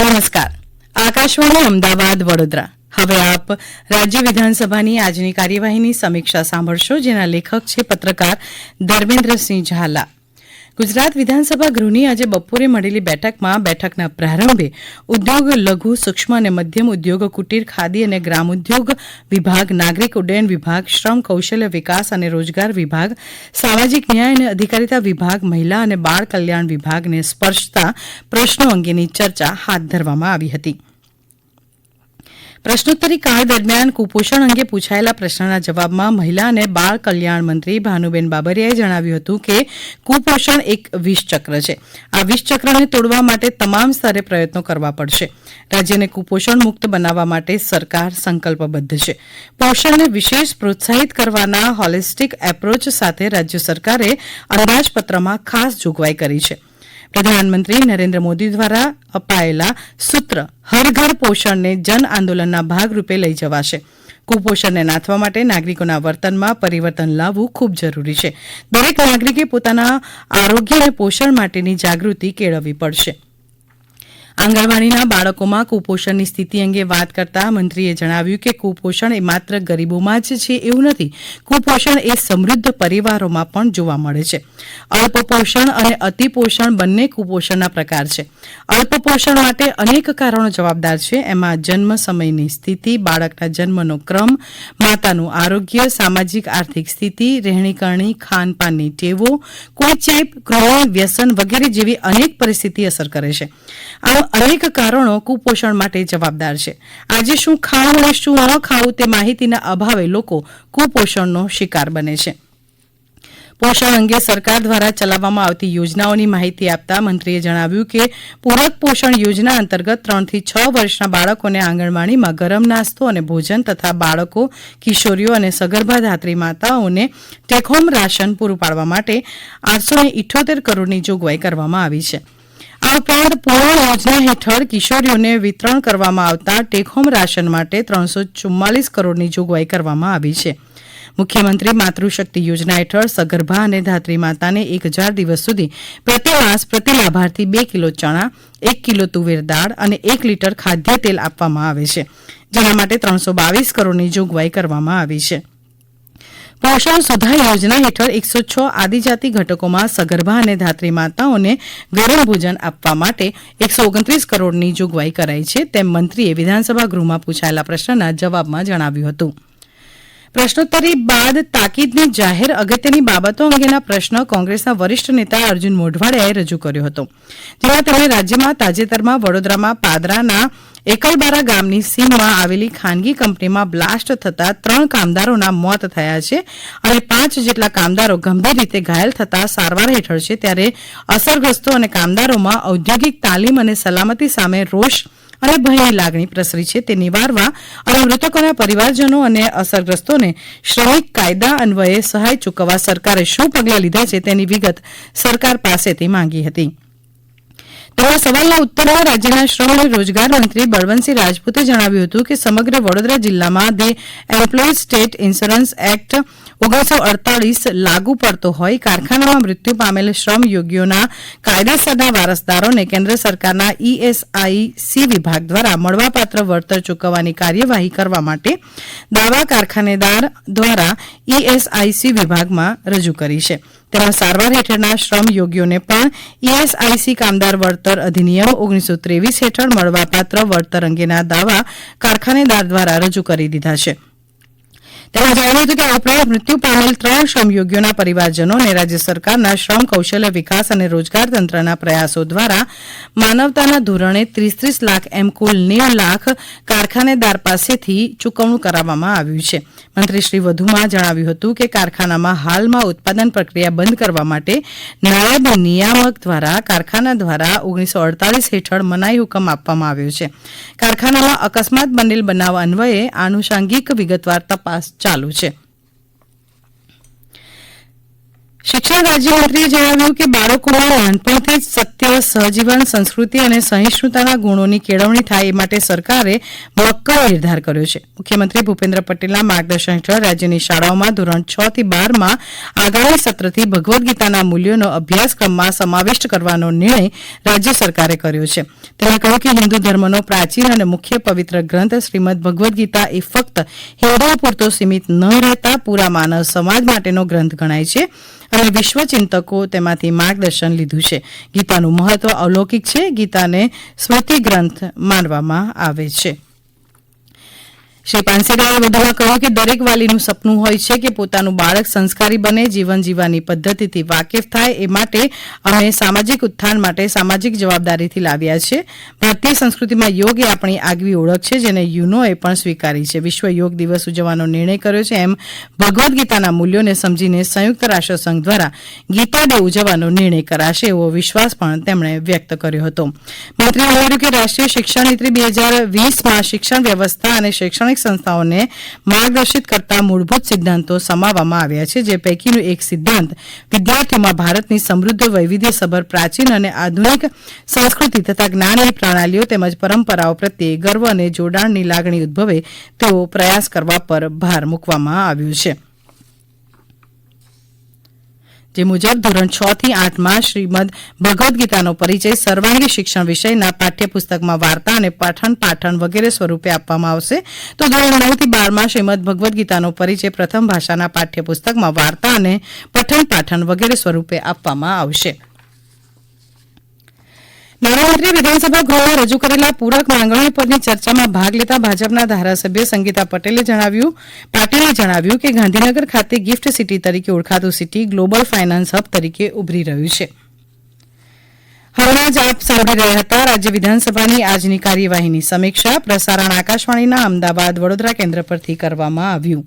નમસ્કાર. આકાશવાણી અમદાવાદ વડોદરા. હવે આપ રાજ્ય વિધાનસભાની આજની કાર્યવાહીની સમીક્ષા સાંભળશો, જેના લેખક છે પત્રકાર ધર્મેન્દ્રસિંહ ઝાલા. ગુજરાત વિધાનસભા ગૃહની આજે બપોરે મળેલી બેઠકમાં બેઠકના પ્રારંભે ઉદ્યોગ, લઘુ, સૂક્ષ્મ અને મધ્યમ ઉદ્યોગ, કુટીર, ખાદી અને ગ્રામ ઉદ્યોગ વિભાગ, નાગરિક ઉડ્ડયન વિભાગ, શ્રમ, કૌશલ્ય વિકાસ અને રોજગાર વિભાગ, સામાજિક ન્યાય અને અધિકારીતા વિભાગ, મહિલા અને બાળ કલ્યાણ વિભાગને સ્પર્શતા પ્રશ્નો અંગેની ચર્ચા હાથ ધરવામાં આવી હતી. પ્રશ્નોત્તરી કાળ દરમિયાન કુપોષણ અંગે પૂછાયેલા પ્રશ્નના જવાબમાં મહિલા અને બાળ કલ્યાણ મંત્રી ભાનુબેન બાબરિયાએ જણાવ્યું હતું કે કુપોષણ એક વિષચક્ર છે. આ વિષચક્રને તોડવા માટે તમામ સ્તરે પ્રયત્નો કરવા પડશે. રાજ્યને કુપોષણ મુક્ત બનાવવા માટે સરકાર સંકલ્પબદ્ધ છે. પોષણને વિશેષ પ્રોત્સાહિત કરવાના હોલિસ્ટિક એપ્રોચ સાથે રાજ્ય સરકારે અંદાજપત્રમાં ખાસ જોગવાઈ કરી છે. પ્રધાનમંત્રી નરેન્દ્ર મોદી દ્વારા અપાયેલા સૂત્ર, હર ઘર પોષણને જન આંદોલનના ભાગરૂપે લઈ જવાશે. કુપોષણને નાથવા માટે નાગરિકોના વર્તનમાં પરિવર્તન લાવવું ખૂબ જરૂરી છે. દરેક નાગરિકે પોતાના આરોગ્ય અને પોષણ માટેની જાગૃતિ કેળવવી પડશે. આંગણવાડીના બાળકોમાં કુપોષણની સ્થિતિ અંગે વાત કરતાં મંત્રીએ જણાવ્યું કે કુપોષણ એ માત્ર ગરીબોમાં જ છે એવું નથી. કુપોષણ એ સમૃદ્ધ પરિવારોમાં પણ જોવા મળે છે. અલ્પપોષણ અને અતિપોષણ બંને કુપોષણના પ્રકાર છે. અલ્પપોષણ માટે અનેક કારણો જવાબદાર છે. એમાં જન્મ સમયની સ્થિતિ, બાળકના જન્મનો ક્રમ, માતાનું આરોગ્ય, સામાજિક આર્થિક સ્થિતિ, રહેણીકરણી, ખાનપાનની ટેવો, કોઈ ચેપ, ક્રોણ, વ્યસન વગેરે જેવી અનેક પરિસ્થિતિ અસર કરે છે. આમ અનેક કારણો કુપોષણ માટે જવાબદાર છે. આજે શું ખાવું અને શું ન ખાવું તે માહિતીના અભાવે લોકો કુપોષણનો શિકાર બને છે. પોષણ અંગે સરકાર દ્વારા ચલાવવામાં આવતી યોજનાઓની માહિતી આપતા મંત્રીએ જણાવ્યું કે, પૂરક પોષણ યોજના અંતર્ગત ત્રણથી છ વર્ષના બાળકોને આંગણવાડીમાં ગરમ નાસ્તો અને ભોજન તથા બાળકો, કિશોરીઓ અને સગર્ભા ધાત્રી માતાઓને ટેકહોમ રાશન પૂરું પાડવા માટે આઠસો ઇઠોતેર કરોડની જોગવાઈ કરવામાં આવી છે. ઉપરાંત પૂર્ણ યોજના હેઠળ કિશોરીઓને વિતરણ કરવામાં આવતા ટેક રાશન માટે ત્રણસો ચુમ્માલીસ કરોડની જોગવાઈ કરવામાં આવી છે. મુખ્યમંત્રી માતૃશક્તિ યોજના હેઠળ સગર્ભા અને ધાત્રી માતાને એક હજાર દિવસ સુધી પ્રતિમાસ પ્રતિ લાભાર્થી બે કિલો ચણા, એક કિલો તુવેર દાળ અને એક લીટર ખાદ્ય તેલ આપવામાં આવે છે. જેના માટે ત્રણસો બાવીસ કરોડની જોગવાઈ કરવામાં આવી છે. પોષણ સુધા યોજના હેઠળ એકસો છ આદિજાતિ ઘટકોમાં સગર્ભા અને ધાત્રી માતાઓને ગરમ ભોજન આપવા માટે એકસો ઓગણત્રીસ કરોડની જોગવાઈ કરાઈ છે, તેમ મંત્રીએ વિધાનસભા ગૃહમાં પૂછાયેલા પ્રશ્નના જવાબમાં જણાવ્યું હતું. પ્રશ્નોત્તરી બાદ તાકીદની જાહેર અગત્યની બાબતો અંગેના પ્રશ્ન કોંગ્રેસના વરિષ્ઠ નેતા અર્જુન મોઢવાડિયાએ રજૂ કર્યો હતો, જેમાં તેમણે રાજ્યમાં, તાજેતરમાં વડોદરામાં પાદરાના એકલબારા ગામની સીમમાં આવેલી ખાનગી કંપનીમાં બ્લાસ્ટ થતા ત્રણ કામદારોના મોત થયા છે અને પાંચ જેટલા કામદારો ગંભીર રીતે ઘાયલ થતા સારવાર હેઠળ છે. ત્યારે અસરગ્રસ્તો અને કામદારોમાં ઔદ્યોગિક તાલીમ અને સલામતી સામે રોષ અને ભયની લાગણી પ્રસરી છે. તે નિવારવા અને મૃતકોના પરિવારજનો અને અસરગ્રસ્તોને શ્રમિક કાયદા અન્વયે સહાય ચૂકવવા સરકારે શું પગલાં લીધા છે તેની વિગત સરકાર પાસેથી માંગી હતી. તેમના સવાલના ઉત્તરમાં રાજ્યના શ્રમ અને રોજગાર મંત્રી બળવંતસિંહ રાજપૂતે જણાવ્યું હતું કે સમગ્ર વડોદરા જિલ્લામાં the employees state insurance act ઓગણીસો અડતાલીસ લાગુ પડતો હોય, કારખાનામાં મૃત્યુ પામેલ શ્રમ યોગીઓના કાયદેસરના વારસદારોને કેન્દ્ર સરકારના ઈએસઆઈસી વિભાગ દ્વારા મળવાપાત્ર વળતર ચૂકવવાની કાર્યવાહી કરવા માટે દાવા કારખાનેદાર દ્વારા ઈએસઆઈસી વિભાગમાં રજૂ કરી છે. તેમાં સારવાર હેઠળના શ્રમ યોગીઓને પણ ઇએસઆઇસી કામદાર વળતર અધિનિયમ ઓગણીસો ત્રેવીસ હેઠળ મળવાપાત્ર વળતર અંગેના દાવા કારખાનેદાર દ્વારા રજૂ કરી દીધા છે. તેમણે જણાવ્યું હતું કે આ ઉપરાંત મૃત્યુ પામેલ ત્રણ શ્રમયોગીઓના પરિવારજનોને રાજ્ય સરકારના શ્રમ, કૌશલ્ય વિકાસ અને રોજગાર તંત્રના પ્રયાસો દ્વારા માનવતાના ધોરણે ત્રીસ ત્રીસ લાખ એમ કુલ નેવ લાખ કારખાનેદાર પાસેથી ચૂકવણું કરાવવામાં આવ્યું છે. મંત્રીશ્રી વધુમાં જણાવ્યું હતું કે કારખાનામાં હાલમાં ઉત્પાદન પ્રક્રિયા બંધ કરવા માટે નાયબ નિયામક દ્વારા કારખાના દ્વારા ઓગણીસો અડતાલીસ હેઠળ મનાઈ હુકમ આપવામાં આવ્યો છે. કારખાનામાં અકસ્માત બનેલ બનાવ અન્વયે આનુષાંગિક વિગતવાર તપાસ ચાલુ છે. શિક્ષણ રાજ્યમંત્રીએ જણાવ્યું કે બાળકોમાં નાનપણથી જ સત્ય, સહજીવન, સંસ્કૃતિ અને સહિષ્ણુતાના ગુણોની કેળવણી થાય એ માટે સરકારે મક્કમ નિર્ધાર કર્યો છે. મુખ્યમંત્રી ભૂપેન્દ્ર પટેલના માર્ગદર્શન હેઠળ રાજ્યની શાળાઓમાં ધોરણ છ થી બારમાં આગામી સત્રથી ભગવદ્ ગીતાના મૂલ્યોનો અભ્યાસક્રમમાં સમાવિષ્ટ કરવાનો નિર્ણય રાજ્ય સરકારે કર્યો છે. તેમણે કહ્યું કે હિન્દુ ધર્મનો પ્રાચીન અને મુખ્ય પવિત્ર ગ્રંથ શ્રીમદ ભગવદ્ ગીતા એ ફક્ત હિન્દુઓ પૂરતો સીમિત ન રહેતા પૂરા માનવ સમાજ માટેનો ગ્રંથ ગણાય છે અને વિશ્વચિંતકો તેમાંથી માર્ગદર્શન લીધું છે. ગીતાનું મહત્વ અલૌકિક છે. ગીતાને સ્મૃતિ ગ્રંથ માનવામાં આવે છે. શ્રી પાનસેરિયાએ વધુમાં કહ્યું કે દરેક વાલીનું સપનું હોય છે કે પોતાનું બાળક સંસ્કારી બને, જીવન જીવવાની પદ્ધતિથી વાકેફ થાય એ માટે અમે સામાજિક ઉત્થાન માટે સામાજિક જવાબદારીથી લાવ્યા છે. ભારતીય સંસ્કૃતિમાં યોગ એ આપણી આગવી ઓળખ છે જેને યુનોએ પણ સ્વીકારી છે. વિશ્વ યોગ દિવસ ઉજવવાનો નિર્ણય કર્યો છે એમ ભગવદ્ ગીતાના મૂલ્યોને સમજીને સંયુક્ત રાષ્ટ્રસંઘ દ્વારા ગીતા ડે ઉજવવાનો નિર્ણય કરાશે એવો વિશ્વાસ પણ તેમણે વ્યક્ત કર્યો હતો. મંત્રીએ ઉમેર્યું કે રાષ્ટ્રીય શિક્ષણ નીતિ બે હજાર વીસમાં શિક્ષણ વ્યવસ્થા અને શૈક્ષણિક સંસ્થાઓને માર્ગદર્શિત કરતા મૂળભૂત સિદ્ધાંતો સમાવવામાં આવ્યા છે, જે પૈકીનો એક સિદ્ધાંત વિદ્યાર્થીઓમાં ભારતની સમૃદ્ધ વૈવિધ્યસભર પ્રાચીન અને આધુનિક સંસ્કૃતિ તથા જ્ઞાનની પ્રણાલીઓ તેમજ પરંપરાઓ પ્રત્યે ગર્વ અને જોડાણની લાગણી ઉદ્ભવે તેવો પ્રયાસ કરવા પર ભાર મૂકવામાં આવ્યો છે. જે મુજબ ધોરણ છ થી આઠમાં શ્રીમદ ભગવદ્ ગીતાનો પરિચય સર્વાંગી શિક્ષણ વિષયના પાઠ્યપુસ્તકમાં વાર્તા અને પઠન પાઠન વગેરે સ્વરૂપે આપવામાં આવશે. તો ધોરણ નવથી બારમાં શ્રીમદ ભગવદ્ ગીતાનો પરિચય પ્રથમ ભાષાના પાઠ્યપુસ્તકમાં વાર્તા અને પઠન પાઠન વગેરે સ્વરૂપે આપવામાં આવશે. નાણામંત્રી વિધાનસભા ગૃહમાં રજૂ કરેલા પૂરક માંગણીઓ પરની ચર્ચામાં ભાગ લેતા ભાજપના ધારાસભ્ય સંગીતા પટેલે જણાવ્યું, પાટીલે જણાવ્યું કે ગાંધીનગર ખાતે ગિફ્ટ સિટી તરીકે ઓળખાતું સિટી ગ્લોબલ ફાઇનાન્સ હબ તરીકે ઉભરી રહ્યું છે. હમણાં જ આપ સાંભળી રહ્યા હતા, રાજ્ય વિધાનસભાની આજની કાર્યવાહીની સમીક્ષા પ્રસારણ આકાશવાણીના અમદાવાદ વડોદરા કેન્દ્ર પરથી કરવામાં આવ્યું.